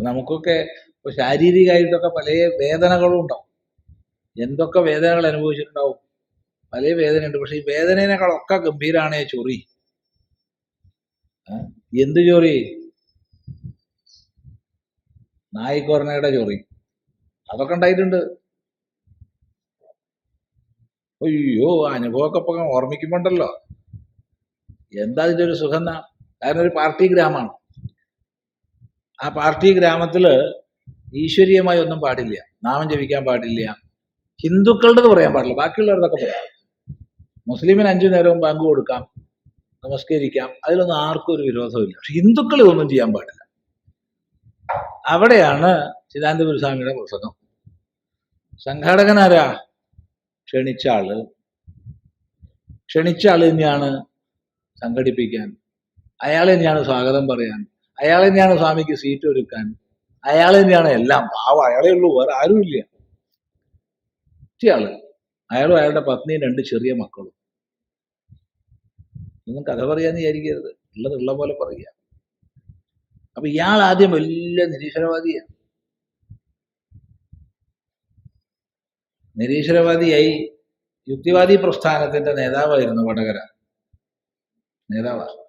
നമുക്കൊക്കെ ഇപ്പൊ ശാരീരികമായിട്ടൊക്കെ പല വേദനകളും ഉണ്ടാവും. എന്തൊക്കെ വേദനകൾ അനുഭവിച്ചിട്ടുണ്ടാവും. പല വേദനയുണ്ട്. പക്ഷെ ഈ വേദനേനേക്കാളൊക്കെ ഗംഭീരാണ് ചൊറി. എന്ത് ചൊറി? നായിക്കൊറനയുടെ ചൊറി. അതൊക്കെ ഉണ്ടായിട്ടുണ്ട്. അയ്യോ അനുഭവമൊക്കെ ഇപ്പൊ ഓർമ്മിക്കുമ്പോണ്ടല്ലോ. എന്താ ഇതിന്റെ ഒരു സുഖം കാരണം ഒരു പാർട്ടി ഗ്രാമമാണ്. ആ പാർട്ടി ഗ്രാമത്തിൽ ഈശ്വരീയമായി ഒന്നും പാടില്ല. നാമം ജപിക്കാൻ പാടില്ല. ഹിന്ദുക്കളുടെ പറയാൻ പാടില്ല. ബാക്കിയുള്ളവരതൊക്കെ പറയാം. മുസ്ലിമിന് അഞ്ചു നേരവും ബാങ്ക് കൊടുക്കാം. നമസ്കരിക്കാം. അതിലൊന്നും ആർക്കും ഒരു വിരോധമില്ല പക്ഷെ ഹിന്ദുക്കൾ ഇതൊന്നും ചെയ്യാൻ പാടില്ല. അവിടെയാണ് ചിദാനന്ദപുര സ്വാമിയുടെ പ്രസംഗം. സംഘാടകനാരാ? ക്ഷണിച്ച ആൾ ക്ഷണിച്ച ആൾ തന്നെയാണ് സംഘടിപ്പിക്കാൻ. അയാൾ തന്നെയാണ് സ്വാഗതം പറയാൻ. അയാൾ തന്നെയാണ് സ്വാമിക്ക് സീറ്റ് ഒരുക്കാൻ. അയാൾ തന്നെയാണ് എല്ലാം. പാവം അയാളെ ഉള്ളൂ. വേറെ ആരുമില്ല ഒറ്റയാൾ അയാളും അയാളുടെ പത്നിയും രണ്ട് ചെറിയ മക്കളും. ഒന്നും കഥ പറയാന്ന് വിചാരിക്കരുത്. ഉള്ളതുള്ള പോലെ പറയുക അപ്പൊ ഇയാൾ ആദ്യം വലിയ നിരീശ്വരവാദിയാണ്. നിരീശ്വരവാദിയായി യുക്തിവാദി പ്രസ്ഥാനത്തിന്റെ നേതാവായിരുന്നു വടകര. നേതാവാ.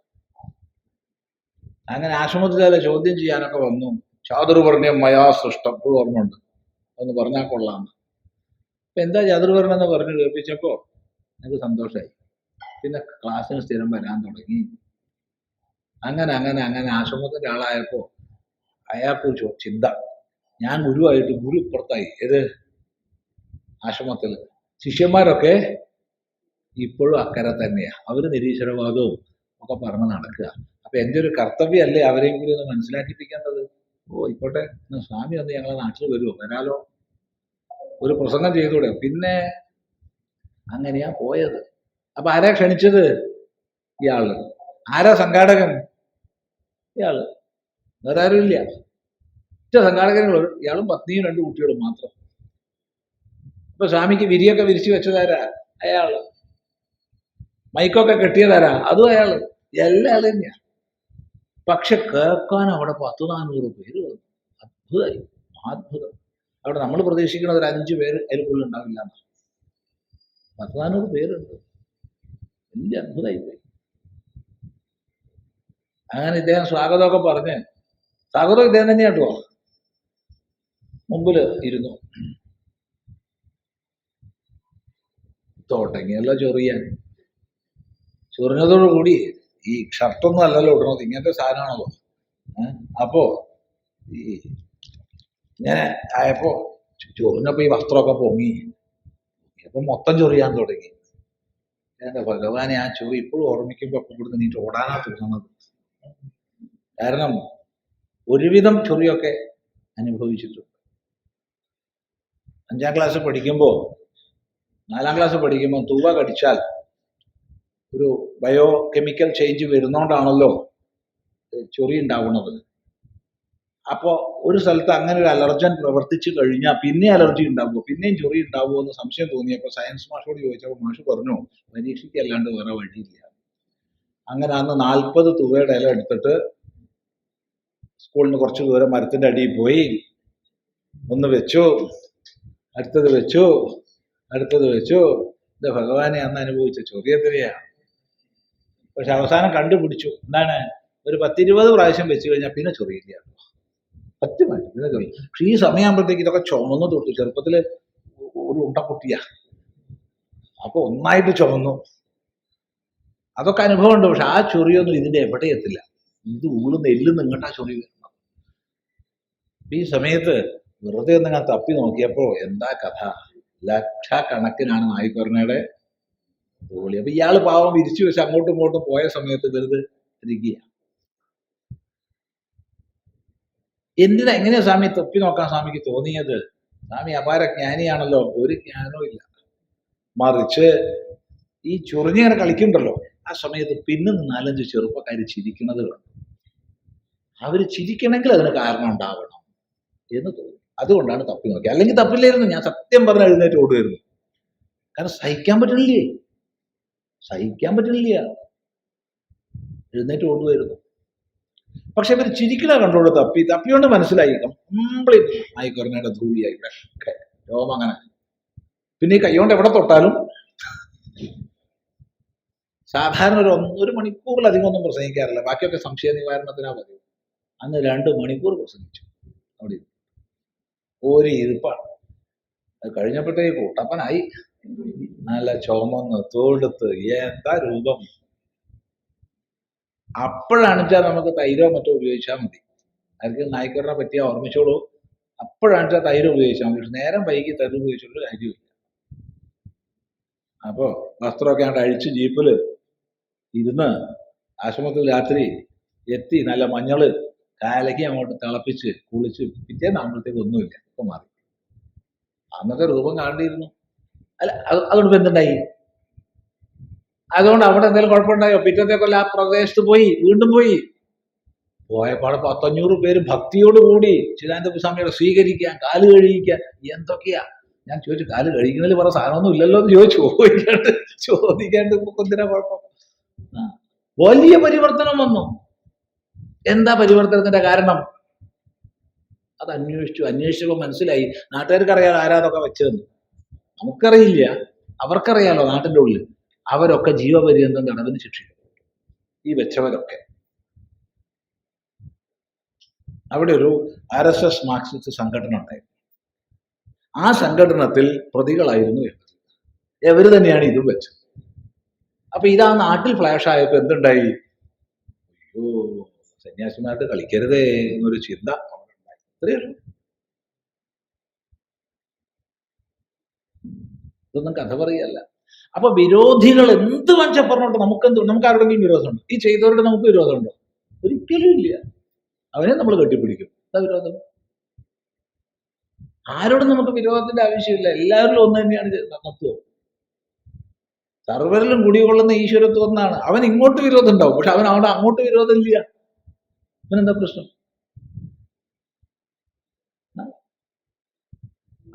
അങ്ങനെ ആശ്രമത്തിലെ ചോദ്യം ചെയ്യാനൊക്കെ വന്നു. ചാതുർവർണയം മയാ സൃഷ്ടം. ഇപ്പോഴും ഓർമ്മയുണ്ട്. അതൊന്ന് പറഞ്ഞാൽ കൊള്ളാം അപ്പം എന്താ ചാതുർവർണം എന്ന് പറഞ്ഞ് കേൾപ്പിച്ചപ്പോൾ എനിക്ക് സന്തോഷമായി പിന്നെ ക്ലാസ്സിന് സ്ഥിരം വരാൻ തുടങ്ങി. അങ്ങനെ അങ്ങനെ അങ്ങനെ ആശ്രമത്തിന്റെ ആളായപ്പോൾ അയാൾക്കൊരു ചിന്ത. ഞാൻ ഗുരുവായിട്ട് ഗുരു പുറത്തായി. ഏത്? ആശ്രമത്തിൽ. ശിഷ്യന്മാരൊക്കെ ഇപ്പോഴും അക്കരെ തന്നെയാണ് അവർ നിരീശ്വരവാദവും ഒക്കെ പറഞ്ഞ് നടക്കുക. അപ്പൊ എന്റെ ഒരു കർത്തവ്യമല്ലേ അവരെയും കൂടി ഒന്ന് മനസ്സിലാക്കിപ്പിക്കേണ്ടത്? ഓ ഇപ്പോട്ടെ സ്വാമി ഒന്ന് ഞങ്ങളെ നാട്ടിൽ വരുമോ വരാലോ. ഒരു പ്രസംഗം ചെയ്തൂടെ പിന്നെ അങ്ങനെയാ പോയത്. അപ്പൊ ആരാ ക്ഷണിച്ചത്? ഇയാൾ. ആരാ സംഘാടകൻ? ഇയാൾ. വേറെ ആരും ഇല്ല. ഒറ്റ സംഘാടകനുള്ളൂ ഇയാളും പത്നിയും രണ്ട് കുട്ടികളും മാത്രം. ഇപ്പൊ സ്വാമിക്ക് വിരിയൊക്കെ വിരിച്ചു വെച്ചതാരാ? അയാൾ. മൈക്കൊക്കെ കെട്ടിയതാരാ? അതും അയാൾ. എല്ലാ ആളും തന്നെയാ. പക്ഷെ കേൾക്കാൻ അവിടെ പത്ത് നാനൂറ് പേര് വന്നു. അത്ഭുതമായി അത്ഭുതം. അവിടെ നമ്മൾ പ്രതീക്ഷിക്കുന്നത് ഒരു അഞ്ചു പേര് അതിൽ ഉണ്ടാവില്ല. പത്ത് നാനൂറ് പേരുണ്ട്. വലിയ അത്ഭുതമായി പോയി. അങ്ങനെ ഇദ്ദേഹം സ്വാഗതമൊക്കെ പറഞ്ഞ്. സ്വാഗതം ഇദ്ദേഹം തന്നെയാണ് കേട്ടോ. മുമ്പിൽ ഇരുന്നു. തോട്ടങ്ങിയല്ല ചൊറിയാൻ. ചൊറിഞ്ഞതോടുകൂടി ഈ ഷർട്ടൊന്നും അല്ലല്ലോ ഇടണത് ഇങ്ങനത്തെ സാധനമാണല്ലോ. അപ്പോ ഈ ഇങ്ങനെ ആയപ്പോ ചോറിനപ്പോ ഈ വസ്ത്രമൊക്കെ പൊങ്ങി. അപ്പൊ മൊത്തം ചൊറിയാൻ തുടങ്ങി. എന്റെ ഭഗവാനെ ആ ചൊറി ഇപ്പോഴും ഓർമ്മിക്കുമ്പോ അപ്പൊ ഇവിടുന്ന് നീ ഓടാനാ തോന്നുന്നത്. കാരണം ഒരുവിധം ചൊറിയൊക്കെ അനുഭവിച്ചിട്ടുണ്ട്. അഞ്ചാം ക്ലാസ് പഠിക്കുമ്പോ നാലാം ക്ലാസ് പഠിക്കുമ്പോൾ തൂവ കടിച്ചാൽ ഒരു ബയോ കെമിക്കൽ ചേഞ്ച് വരുന്നോണ്ടാണല്ലോ ചൊറി ഉണ്ടാവുന്നത് അപ്പോൾ ഒരു സ്ഥലത്ത് അങ്ങനെ ഒരു അലർജൻ പ്രവർത്തിച്ചു കഴിഞ്ഞാൽ പിന്നെ അലർജി ഉണ്ടാവുമോ പിന്നെയും ചൊറി ഉണ്ടാവുമോ എന്ന് സംശയം തോന്നിയപ്പോൾ സയൻസ് മാഷോട് ചോദിച്ചപ്പോൾ മാഷ് പറഞ്ഞു പരീക്ഷിക്കല്ലാണ്ട് വേറെ വഴിയില്ല. അങ്ങനെ അന്ന് നാൽപ്പത് തുകയുടെ ഇല എടുത്തിട്ട് സ്കൂളിന് കുറച്ച് ദൂരം മരത്തിന്റെ അടിയിൽ പോയി. ഒന്ന് വെച്ചു അടുത്തത് വെച്ചു അടുത്തത് വെച്ചു. ഇത് ഭഗവാനെ അന്ന് അനുഭവിച്ച ചൊറിയത്തിനെയാ പക്ഷെ അവസാനം കണ്ടുപിടിച്ചു. എന്താണ്? ഒരു പത്തിരുപത് പ്രാവശ്യം വെച്ച് കഴിഞ്ഞാൽ പിന്നെ ചൊറിയില്ല. സത്യമായിട്ട് പിന്നെ ചൊറിയും പക്ഷെ ഈ സമയമാകുമ്പോഴത്തേക്ക് ഇതൊക്കെ ചുമന്ന് തൊട്ടു ചെറുപ്പത്തിൽ ഒരു ഉണ്ടക്കുട്ടിയ. അപ്പൊ ഒന്നായിട്ട് ചുമന്നു. അതൊക്കെ അനുഭവമുണ്ട്. പക്ഷെ ആ ചൊറിയൊന്നും ഇതിന്റെ എവിടെ എത്തില്ല ഇത് ഉള്ളു നെല്ല് ഇങ്ങോട്ടാ ചൊറി വരുന്നത്. ഈ സമയത്ത് വെറുതെ ഞാൻ തപ്പി നോക്കിയപ്പോ എന്താ കഥ? ലക്ഷക്കണക്കിനാണ് നായിക്കൊരണയുടെ തോളി അപ്പൊ ഇയാൾ പാവം വിരിച്ചു വെച്ച് അങ്ങോട്ടും ഇങ്ങോട്ടും പോയ സമയത്ത് വെറുതെ ഇരിക്കുക. എന്തിനാ എങ്ങനെയാ സ്വാമി തൊപ്പി നോക്കാൻ സ്വാമിക്ക് തോന്നിയത്? സ്വാമി അപാര ജ്ഞാനിയാണല്ലോ ഒരു ജ്ഞാനവും ഇല്ല. മറിച്ച് ഈ ചൊറിഞ്ഞിങ്ങനെ കളിക്കുന്നുണ്ടല്ലോ ആ സമയത്ത് പിന്നെ നാലഞ്ച് ചെറുപ്പക്കാർ ചിരിക്കുന്നത് കണ്ടു. അവർ ചിരിക്കണമെങ്കിൽ അതിന് കാരണം ഉണ്ടാവണം എന്ന് തോന്നി. അതുകൊണ്ടാണ് തപ്പി നോക്കിയത്. അല്ലെങ്കിൽ തപ്പില്ലായിരുന്നു ഞാൻ സത്യം പറഞ്ഞ എഴുന്നേറ്റ് ഓടുമായിരുന്നു കാരണം സഹിക്കാൻ പറ്റണില്ലേ? സഹിക്കാൻ പറ്റില്ല എഴുന്നേറ്റ് ഓടുമായിരുന്നു പക്ഷെ ഇവർ ചിരിക്കണ കണ്ടോട് തപ്പി. തപ്പിയോണ്ട് മനസ്സിലായി. കംപ്ലീറ്റ് നായിക്കുറങ്ങയുടെ ധൂളിയായി. ഒക്കെ രോമം അങ്ങനെ. പിന്നെ ഈ കൈകൊണ്ട് എവിടെ തൊട്ടാലും സാധാരണ ഒരു ഒരു മണിക്കൂറിലധികം ഒന്നും പ്രസംഗിക്കാറില്ല. ബാക്കിയൊക്കെ സംശയ നിവാരണത്തിനാ മതി. അന്ന് രണ്ട് മണിക്കൂർ പ്രസംഗിച്ചു. അവിടെ. ഒരു ഇരുപ്പാണ്. അത് കഴിഞ്ഞപ്പോഴത്തേക്ക് കൂട്ടപ്പനായി. നല്ല ചുമന്ന് തോടുത്ത് എന്താ രൂപം? അപ്പോഴാണ് വെച്ചാൽ നമുക്ക് തൈരോ മറ്റോ ഉപയോഗിച്ചാൽ മതി. ആർക്കും നായ്ക്കറിനെ പറ്റിയ ഓർമ്മിച്ചോളൂ. അപ്പോഴാണ് വെച്ചാൽ തൈര് ഉപയോഗിച്ചാൽ മതി. നേരം വൈകി തൈര് ഉപയോഗിച്ചുള്ള കാര്യമില്ല. അപ്പോ വസ്ത്രമൊക്കെ അങ്ങോട്ട് അഴിച്ച് ജീപ്പിൽ ഇരുന്ന് ആശ്രമത്തിൽ രാത്രി എത്തി നല്ല മഞ്ഞൾ കാലയ്ക്ക് അങ്ങോട്ട് തിളപ്പിച്ച് കുളിച്ച് പിറ്റേന്ന് ആകുമ്പോഴത്തേക്ക് ഒന്നുമില്ല. ഒക്കെ മാറി. അന്നത്തെ രൂപം കാണേണ്ടിയിരുന്നു. അല്ല അത് അതുകൊണ്ട് എന്തുണ്ടായി? അതുകൊണ്ട് അവിടെ എന്തെങ്കിലും കുഴപ്പമുണ്ടായോ? പിറ്റത്തെ കൊല്ലം ആ പ്രദേശത്ത് പോയി വീണ്ടും പോയി. പോയപ്പാടെ പത്തഞ്ഞൂറ് പേര് ഭക്തിയോട് കൂടി ചിദാനന്ദ സ്വാമിയുടെ സ്വീകരിക്കാൻ കാൽ കഴിയിക്കാൻ എന്തൊക്കെയാ? ഞാൻ ചോദിച്ചു കാൽ കഴിക്കുന്നതിൽ പറ സാധനമൊന്നും ഇല്ലല്ലോ എന്ന് ചോദിച്ചു. ചോദിക്കാണ്ട് ചോദിക്കാണ്ട് എന്തിനാ കുഴപ്പം. വലിയ പരിവർത്തനം വന്നു. എന്താ പരിവർത്തനത്തിന്റെ കാരണം? അത് അന്വേഷിച്ചു അന്വേഷിച്ചപ്പോൾ മനസ്സിലായി. നാട്ടുകാർക്ക് അറിയാതെ ആരാതൊക്കെ വെച്ചതെന്ന്. നമുക്കറിയില്ല. അവർക്കറിയാലോ നാട്ടിന്റെ ഉള്ളിൽ. അവരൊക്കെ ജീവപര്യന്തം തടവിന് ശിക്ഷിക്കും ഈ വെച്ചവരൊക്കെ. അവിടെ ഒരു ആർ എസ് എസ് മാർക്സിസ്റ്റ് സംഘടന ഉണ്ടായിരുന്നു. ആ സംഘടനത്തിൽ പ്രതികളായിരുന്നു ഇവർ ഇവർ തന്നെയാണ് ഇതും വെച്ചത്. അപ്പൊ ഇതാ നാട്ടിൽ ഫ്ലാഷ് ആയപ്പോ എന്തുണ്ടായി? അയ്യോ സന്യാസിമാർക്ക് കളിക്കരുതേ എന്നൊരു ചിന്ത അവർക്കുണ്ടായി. ഇത്രയേ ഉള്ളൂ ഇതൊന്നും കഥ പറയല്ല. അപ്പൊ വിരോധികൾ എന്ത് വഞ്ച പറഞ്ഞോട്ടെ നമുക്കെന്ത് നമുക്ക് ആരുടെങ്കിലും വിരോധമുണ്ടോ? ഈ ചെയ്തവരുടെ നമുക്ക് വിരോധമുണ്ടോ? ഒരിക്കലും ഇല്ല. അവനെ നമ്മൾ കെട്ടിപ്പിടിക്കും. എന്താ വിരോധം? ആരോടും നമുക്ക് വിരോധത്തിന്റെ ആവശ്യമില്ല. എല്ലാവരിലും ഒന്ന് തന്നെയാണ് തത്വം സർവരിലും കുടികൊള്ളുന്ന ഈശ്വരത്വം ഒന്നാണ്. അവൻ ഇങ്ങോട്ട് വിരോധം ഉണ്ടാവും. പക്ഷെ അവൻ അവിടെ അങ്ങോട്ട് വിരോധം ഇല്ല. അവനെന്താ പ്രശ്നം?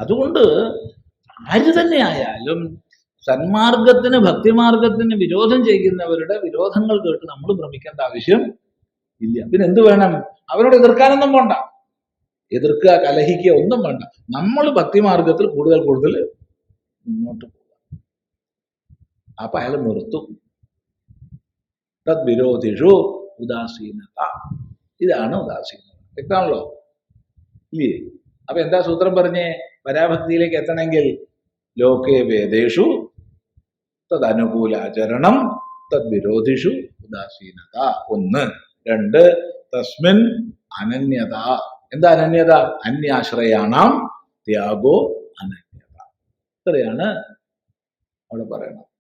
അതുകൊണ്ട് ആര് തന്നെ ആയാലും സന്മാർഗത്തിന് ഭക്തിമാർഗത്തിന് വിരോധം ചെയ്യുന്നവരുടെ വിരോധങ്ങൾ കേട്ട് നമ്മൾ ഭ്രമിക്കേണ്ട ആവശ്യം ഇല്ല. പിന്നെ എന്ത് വേണം? അവരോട് എതിർക്കാനൊന്നും വേണ്ട. എതിർക്കുക കലഹിക്കുക ഒന്നും വേണ്ട. നമ്മൾ ഭക്തിമാർഗത്തിൽ കൂടുതൽ കൂടുതൽ മുന്നോട്ട് പോകുക അപ്പൊ അയാൾ നിർത്തും. തദ്വിരോധിഷു ഉദാസീനത. ഇതാണ് ഉദാസീനത. വ്യക്തമാണല്ലോ? ഇല്ലേ? അപ്പൊ എന്താ സൂത്രം പറഞ്ഞേ? പരാഭക്തിയിലേക്ക് എത്തണമെങ്കിൽ ലോകേ വേദേഷു തദനുകൂലാചരണം തദ്വിരോധിഷു ഉദാസീനത. ഒന്ന്. രണ്ട്. തസ്മിൻ അനന്യത. എന്താ അനന്യത? അന്യാശ്രയാണാം ത്യാഗോ അനന്യത. ഇത്രയാണ് അവിടെ പറയുന്നത്